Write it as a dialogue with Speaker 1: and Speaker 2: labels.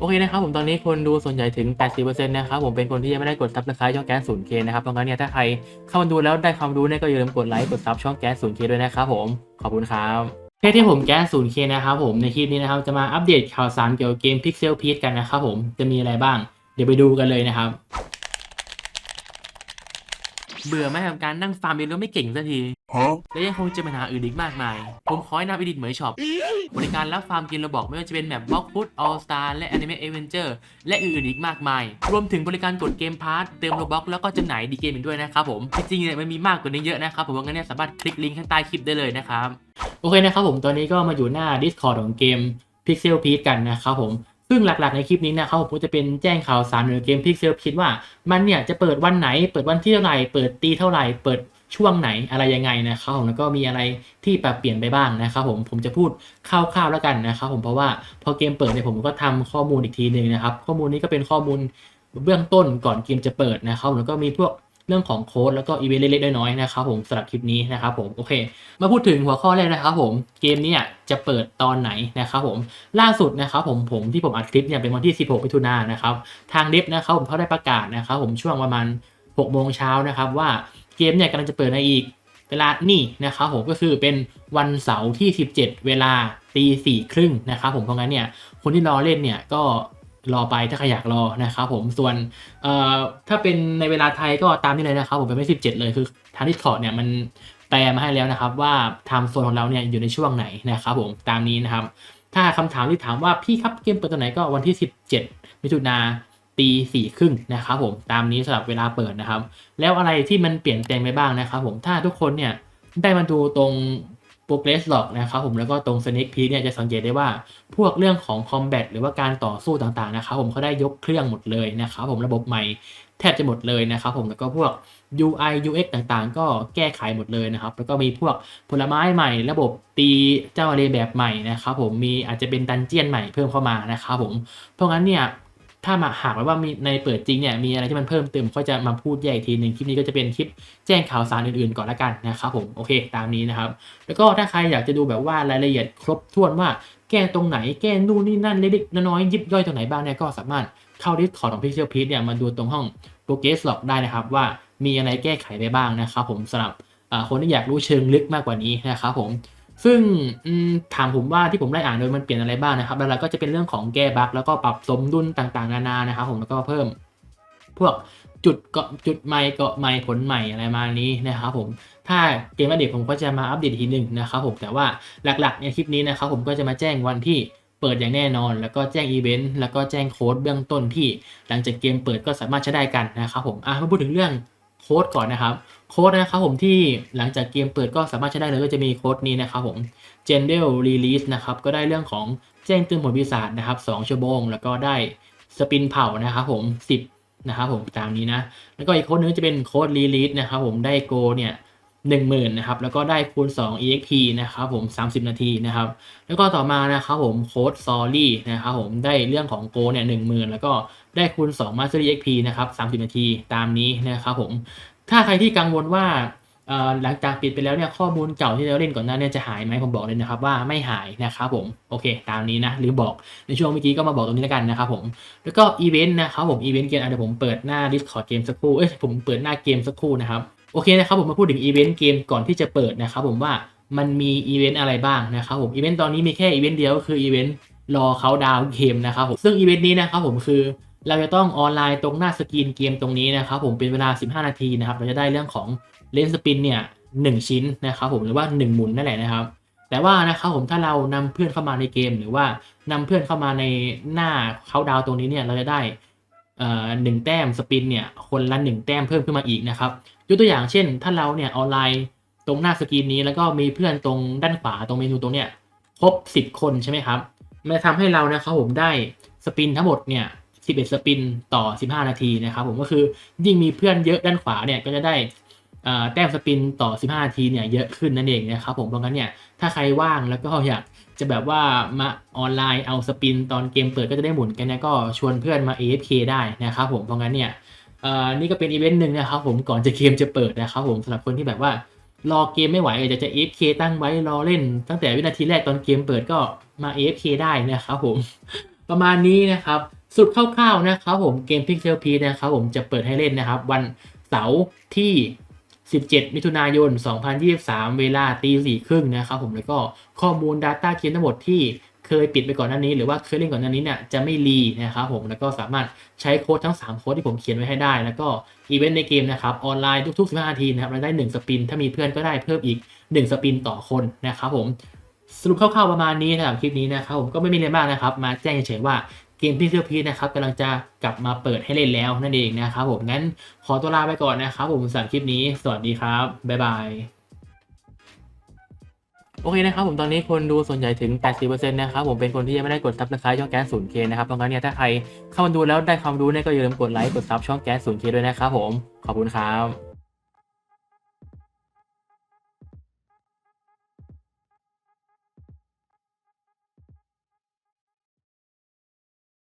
Speaker 1: โอเคนะครับผมตอนนี้คนดูส่วนใหญ่ถึง 80%นะครับผมเป็นคนที่ยังไม่ได้กดซับสไครต์ช่องแก๊สศูนย์เคนะครับเพราะงั้นเนี่ยถ้าใครเข้ามาดูแล้วได้ความรู้เนี่ยก็อย่าลืมกดไลค์กดซับช่องแก๊สศูนย์เคด้วยนะครับผมขอบคุณครับเพื่อที่ผมแก๊สศูนะครับผมในคลิปนี้นะครับจะมาอัปเดตข่าวสารเกี่ยวกับเกม Pixel p e a c e กันนะครับผมจะมีอะไรบ้าง เดี๋ยวไปดูกันเลยนะครับ เบื่อไหมกับการนั่งฟาร์มเรียนรู้ไม่เก่งสักที
Speaker 2: Huh?
Speaker 1: และยังคงเจะปัญหาอื่นอีกมากมาย ผมขอให้นำอีดิทเหมยช็อป บริการรับฟาร์มกินระบอกไม่ว่าจะเป็นแบบบล็อกฟุตออลสตาร์และ Anime Adventure และอื่นๆอีกมากมาย รวมถึงบริการกดเกมพาร์ทเติมโลบ็อกแล้วก็จำหน่ายดีเกมอีกด้วยนะครับผม จริงๆเนี่ยมันมีมากกว่านี้เยอะนะครับผมว่างั้นเนี่ยสามารถคลิกลิงก์ข้างใต้คลิปได้เลยนะครับโอเคนะครับผมตอนนี้ก็มาอยู่หน้า Discord ของเกม Pixel p e a c e กันนะครับผม ซึ่งหลักๆในคลิปนี้นะครับผมจะเป็นแจ้งข่าวสารในเกม Pixel p e a c e ว่ามันเนี่ยจะเปิดวันไหน เปิดวันที่เท่าไหร่ เปิดตีเท่าไหร่ เปิดช่วงไหนอะไรยังไงนะครับผมแล้วก็มีอะไรที่ปรับเปลี่ยนไปบ้างนะครับผมผมจะพูดคร่าวๆแล้วกันนะครับผมเพราะว่าพอเกมเปิดเนี่ยผมก็ทำข้อมูลอีกทีหนึ่งนะครับข้อมูลนี้ก็เป็นข้อมูลเบื้องต้นก่อนเกมจะเปิดนะครับแล้วก็มีพวก เรื่องของโค้ดแล้วก็อีเวนต์เล็กๆน้อยๆนะครับผมสำหรับคลิปนี้นะครับผมโอเค มาพูดถึงหัวข้อแรกนะครับผมเกมนี้จะเปิดตอนไหนนะครับผมล่าสุดนะครับผมผมที่ผมอัดคลิปเนี่ยเป็นวันที่ 16มิถุนายนนะครับทางเดฟนะครับผมเขาได้ประกาศนะครับผมช่วงประมาณ6โมงเช้านะครับว่าเกมเนี่ยกำลังจะเปิดในอีกเวลานี่นะครับผมก็คือเป็นวันเสาร์ที่ 17 เวลาตีสี่ครึ่งนะครับผมเพราะงั้นเนี่ยคนที่รอเล่นเนี่ยก็ รอไปถ้าใครอยากรอนะครับผมส่วนเอ่อถ้าเป็นในเวลาไทยก็ตามนี้เลยนะครับผมเป็นไม่17เจ็ดเลยคือทางดิสคอร์ดเนี่ยมันแปลมาให้แล้วนะครับว่าไทม์โซนของเราเนี่ยอยู่ในช่วงไหนนะครับผมตามนี้นะครับ ถ้าคำถามที่ถามว่าพี่ครับเกมเปิดตัวไหนก็วันที่ 17 มิถุนาตีสี่ครึ่งนะครับผมตามนี้สำหรับเวลาเปิดนะครับ แล้วอะไรที่มันเปลี่ยนแปลงไปบ้างนะครับผมถ้าทุกคนเนี่ยได้มาดูตรง progress log นะครับผมแล้วก็ตรง sneak peek เนี่ยจะสังเกตได้ว่าพวกเรื่องของ combat หรือว่าการต่อสู้ต่างๆนะครับผมเขาได้ยกเครื่องหมดเลยนะครับผมระบบใหม่แทบจะหมดเลยนะครับผมแล้วก็พวก UI UX ต่างๆ ก็แก้ไขหมดเลยนะครับ แล้วก็มีพวกผลไม้ใหม่ ระบบตีเจ้าอะไรแบบใหม่นะครับผมมีอาจจะเป็นดันเจียนใหม่เพิ่มเข้ามานะครับผมเพราะงั้นเนี่ย ถ้ามาหากว่ามีในเปิดจริงเนี่ยมีอะไรที่มันเพิ่มเติมก็จะมาพูดแยกอีกทีหนึ่งคลิปนี้ก็จะเป็นคลิปแจ้งข่าวสารอื่นๆก่อนละกันนะครับผมโอเคตามนี้นะครับ แล้วก็ถ้าใครอยากจะดูแบบว่ารายละเอียดครบถ้วนว่าแก้ตรงไหนแก้นู่นนี่นั่นเล็กๆน้อยๆยิบย่อยตรงไหนบ้างเนี่ยก็สามารถเข้า Discord ของ Pixel p e a c e เนี่ยมาดูตรงห้อง Progress Log ได้นะครับว่ามีอะไรแก้ไขไปบ้างนะครับผมสำหรับคนที่อยากรู้เชิงลึกมากกว่านี้นะครับผม ซึ่งถามผมว่าที่ผมได้อ่านโดยมันเปลี่ยนอะไรบ้างนะครับหลักๆก็จะเป็นเรื่องของแก้บั๊กแล้วก็ปรับสมดุลต่างๆ นานานะครับผมแล้วก็เพิ่ม พวกจุดเกาะจุดใหม่เกาะใหม่ผลใหม่อะไรมานี้นะครับผมถ้าเกมอัปเดตผมก็จะมาอัปเดตทีหนึ่งนะครับผมแต่ว่าหลักๆในคลิปนี้นะครับผมก็จะมาแจ้งวันที่เปิดอย่างแน่นอน แล้วก็แจ้งอีเวนต์แล้วก็แจ้งโค้ดเบื้องต้นที่ หลังจากเกมเปิดก็สามารถใช้ได้กันนะครับผมอะมาพูดถึงเรื่อง โค้ดก่อนนะครับโค้ดนะครับผมที่หลังจากเกมเปิดก็สามารถใช้ได้เลยก็จะมีโค้ดนี้นะครับผม General Release นะครับก็ได้เรื่องของแจ้งเตือนผลปีศาจนะครับ2ชั่วโมงแล้วก็ได้สปินเผานะครับผม 10 นะครับผมตามนี้นะ แล้วก็อีกโค้ดนึงจะเป็นโค้ด Release นะครับผมได้โกเนี่ย 10,000นะครับแล้วก็ได้คูณ 2 EXP นะครับผม 30 นาทีนะครับ แล้วก็ต่อมานะครับผมโค้ด Sorry นะครับผมได้เรื่องของโกเนี่ย10,000 แล้วก็ได้คูณ 2 Master EXP นะครับ 30 นาทีตามนี้นะครับผม ถ้าใครที่กังวลว่าหลังจากปิดไปแล้วเนี่ยข้อมูลเก่าที่เราเล่นก่อนหน้าเนี่ยจะหายไหมผมบอกเลยนะครับว่าไม่หายนะครับผมโอเค ตามนี้นะหรือบอกในช่วงเมื่อกี้ก็มาบอกตรงนี้แล้วกันนะครับผมแล้วก็อีเวนต์นะครับผมอีเวนต์เกมเดี๋ยวผมเปิดหน้า Discord เกมสักครู่เอ้ยผมเปิดหน้าเกมสักครู่นะครับ โอเคนะครับผมมาพูดถึงอีเวนต์เกมก่อนที่จะเปิดนะครับผมว่ามันมีอีเวนต์อะไรบ้างนะครับผมอีเวนต์ตอนนี้มีแค่อีเวนต์เดียวก็คืออีเวนต์รอเขาดาวเกมนะครับผมซึ่งอีเวนต์นี้นะครับผมคือเราจะต้องออนไลน์ตรงหน้าสกรีนเกมตรงนี้นะครับผมเป็นเวลา 15 นาทีนะครับเราจะได้เรื่องของเลนสปินเนี่ยหนึ่งชิ้นนะครับผมหรือว่า 1 หมุนนั่นแหละนะครับ แต่ว่านะครับผมถ้าเรานำเพื่อนเข้ามาในเกม หรือว่านำเพื่อนเข้ามาในหน้าเขาดาวตรงนี้เนี่ยเราจะได้ หนึ่งแต้มสปินเนี่ยคนละหนึ่งแต้มเพิ่มขึ้นมาอีกนะครับยกตัวอย่างเช่น ถ้าเราเนี่ยออนไลน์ตรงหน้าสกรีนนี้แล้วก็มีเพื่อนตรงด้านขวาตรงเมนูตรงเนี้ยครบ 10 คนใช่ไหมครับมันจะทำให้เรานะครับผมได้สปินทั้งหมดเนี่ย11 สปินต่อ 15 นาทีนะครับผมก็คือยิ่งมีเพื่อนเยอะด้านขวาเนี่ยก็จะได้แต้มสปินต่อ 15 นาทีเนี่ยเยอะขึ้นนั่นเองนะครับผมเพราะงั้นเนี่ยถ้าใครว่างแล้วก็อยาก จะแบบว่ามาออนไลน์เอาสปินตอนเกมเปิดก็จะได้หมุนกันเนี่ยก็ชวนเพื่อนมา AFK ได้นะครับผมเพราะงั้นเนี่ยนี่ก็เป็นอีเวนต์หนึ่งนะครับผมก่อนจะเกมจะเปิดนะครับผมสำหรับคนที่แบบว่ารอเกมไม่ไหวอยากจะ AFK ตั้งไว้รอเล่น ตั้งแต่วินาทีแรกตอนเกมเปิดก็มา AFK ได้นะครับผมประมาณนี้นะครับสุดคร่าวๆนะครับผมเกม Pixel p นะครับผมจะเปิดให้เล่นนะครับ วันเสาร์ที่ 17 มิถุนายน 2023 เวลาตีสี่ครึ่งนะครับผมแล้วก็ข้อมูล Data เกมทั้งหมดที่เคยปิดไปก่อนหน้านี้ หรือว่าเคยเล่นก่อนหน้านี้เนี่ยจะไม่รีนะครับผมแล้วก็สามารถใช้โค้ดทั้ง 3 โค้ดที่ผมเขียนไว้ให้ได้ แล้วก็อีเวนต์ในเกมนะครับออนไลน์ทุกๆ 15 นาทีนะครับเราได้ 1 สปิน ถ้ามีเพื่อนก็ได้เพิ่มอีก 1 สปินต่อคนนะครับผมสรุปคร่าวๆประมาณนี้นะครับคลิปนี้นะครับผมก็ไม่มีอะไรมากนะครับ มาแจ้งเฉยๆว่า เกมพิเซลพีนะครับกำลังจะกลับมาเปิดให้เล่นแล้วนั่นเองนะครับผมงั้นขอตัวลาไปก่อนนะครับผมสำหรับคลิปนี้ สวัสดีครับ บ๊ายบายโอเคนะครับผมตอนนี้คนดูส่วนใหญ่ถึง 80%นะครับผมเป็นคนที่ยังไม่ได้กดซับสไครต์ช่องแก๊ส 0K นย์เคนะครับเพราะงั้นเนี่ยถ้าใครเข้ามาดูแล้วได้ความรู้เนี่ยก็อย่าลืมกดไลค์กดซับช่องแก๊ส 0K ด้วยนะครับผมขอบคุณครับ